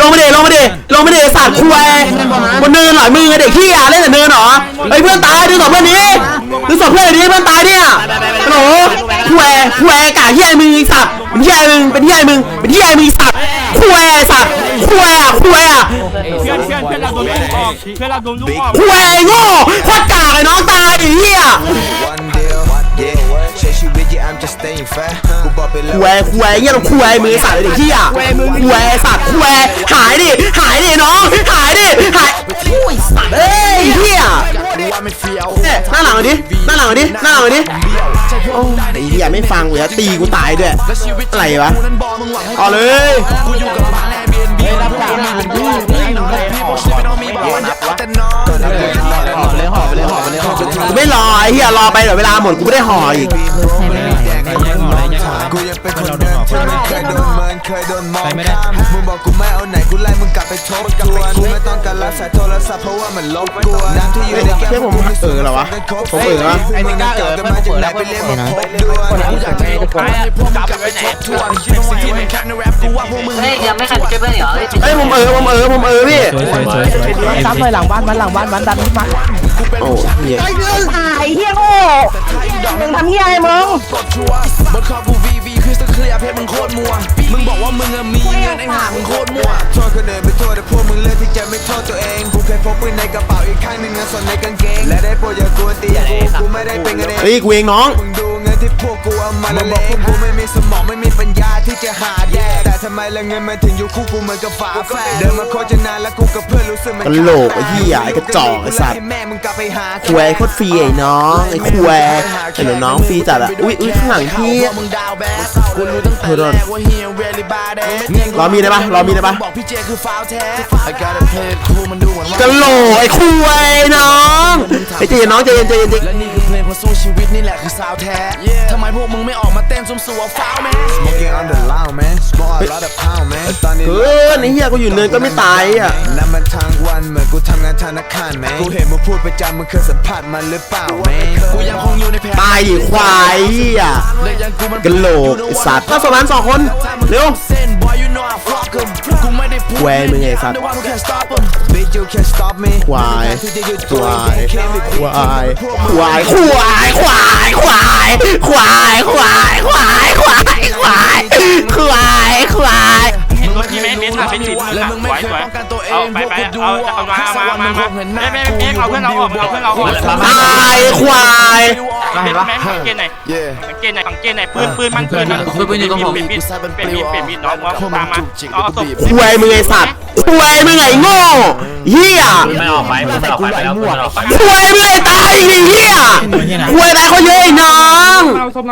ลงมาดิลงมาดิลงมาดิสัตว์คุยบนเนินหน่อยมึงไอเด็กขี้อะเล่นแต่เนินเหรอไอ้เพื่อนตายดูศพเพื่อนนี้ดูศพเพื่อนนี้เพื่อนตายเนี่ยฮัลโหลคุยคุยกะเหี้ยมึงไอ้สัตว์เป็นเหี้ยมึงเป็นเหี้ยมึงเป็นเหี้ยมึงไอ้สัตว์คุยสัตว์คุยอะคุยอะเพื่อนเพื่อนเพื่อนเราโดนลูกออกเพื่อนเราโดนลูกออกคุยโง่โคตรกากเลยน้องตายไอ้เหี้ย One deal, yeah. ใช้ชีวิต yeah I'm just staying fat กูบอกไปแล้ว น้องหายดิหายอุ้ยสัตว์เอ้ยเฮียเฟี้ยเนี่ยหน้าหลังดิหน้าหลังดิหน้าหลังดิโอ้ไอ้เหี้ยไม่ฟังเลยตีกูตายด้วยอะไรวะเอาเลย เหี้ยรอไปเดี๋ยวเวลาหมดกูไม่ได้ห่ออีกกูยังเป็นคนเดิมที่ไม่เคยโดนเมินเคยโดนมองข้ามมึงบอกกูไม่เอาไหนกูไล่มึงกลับไปทบทวนกูไม่ต้องการรับสายโทรศัพท์เพราะว่ามันลบกวนน้ำที่อยู่ในแก้วผมเออเหรอวะผมเออวะไอ้นี่กล้เออกันมาจากไหนไปเรียกมาพบด่วยคนกูอยากจะเอาไปให้กมึงกลับไปทบทวนสิ่งที่มันแค่ในแรปกูว่าพวกมึงเฮ้ยยังไม่ใครช่วยเพื่อนเหรอเฮ้ยผมเออผมเออผมเออพี่ซ้ำเลยหลังบ้านมันหลังบ้านมันดันขึ้นมาโอ้ยไอ้เรื่องหายเฮียโง่มึงทำเฮียอะไรมึงกดชัวร์บนคอกูวีวีคือสเคลียร์เพชรมึงโคตรมัว มึงบอกว่ามึงอะมีเงินไอ้ห่ามึงโคตรมั่วโทษคนอื่นไปโทษแต่พวกมึงเลือกที่จะไม่โทษตัวเองกูเคยพกปืนในกระเป๋าอีกข้างหนึ่งเงินสดในกางเกงและได้โปรดอย่ากลัวตีกูกูไม่ได้เป็นกันเองเฮ้ยกูเองน้องมึงดูเงินที่พวกกูเอามาละเลงมึงบอกพวกกูไม่มีสมองไม่มีปัญญาที่จะหาแดกแต่ทำไมละเงินมันถึงอยู่คู่กูเหมือนกับฝาแฝดเดินมาโคตรจะนานแล้วกูกับเพื่อนรู้สึกมันตลกไอ้เหี้ยไอ้กระจอกไอ้สัตว์ให้แม่มึงกลับไปหาคุยโคตรฟรีไอ้น้องไอ้คุยไอ้เหลือน้องฟรีจัดอะอุ้ยอุ้ยข้างหลังพี่มึงดาวแบสกูรู้ตั้งแต่แรกว่าเฮียเวลิบาเดรอมีได้ปะรอมีได้ปะบอกพี่เจคือฟาวแท้ I gotta play it cool มันดูเหมือนว่ากะโหลกไอ้คุยน้องไอ้ใจเย็นน้องใจเย็นใจเย็นใจเย็นและนี่คือเพลงเพราะสู้ชีวิตนี่แหละคือซาวแท้ทำไมพวกมึงไม่ออกมาเต้นซุ่มสัวฟาวแม Smoking on the loud man smoke a lot of pound man ตอนนี้เกินไอ้เหี้ยกูอยู่เนินก็ไม่ตายอะนั่นมันทางวันเหมือนกูทำงานธนาคารแมกูเห็นมึงพูดประจำมึงเคยสัมผัสมันหรือเปล่าแมกู ยังคงอยู่ในแผนตายดิควายเหี้ยและยังกูมันกะโหลกไอ้สัตว์ถ้าสมานสองคนเร็ว เส้น boy you know I fuck 'em กูไม่ได้พูดแหวมึงไอ้สัตว์ I'm the one who can't stop 'em Bitch you can't stop me ควายที่จะหยุดคตัววายแค่ไม่ควายควายควายควายควายควายควายควายควายควายควายควายเห็นรถที่แม่เบนซ์อะเป็นสิบและอะมึงสไม่วยเคสยวยป้องกันตัวเอเอางไปพวกไปกูดูเอาออกเอามาสักมาวันมึมางคมางเห็นหน้าไม่กูไม่ไม่เอาเพื่อนเราออกเอาเพื่อนเราออกตายควา ยเป็นแม่งเกณฑ์ไหน Yeah เกณฑ์ไหนฝั่งเกณฑ์ไหนปืนปืนมันปืนมันปืนอยู่ตรงผมเปลี่ยนมีดเปลี่ยนมีดเปลี่ยนมีดน้องว่าตามมาเอาศพควายมึงไอ้สัตว์ควายมึงไอ้โง่เหี้ยไม่ออกไปไม่ออกไปไปแล้วไม่ออกไปควายมึงไอ้ตายไอ้เหี้ยควายตายเขาเยอะไอ้น้อ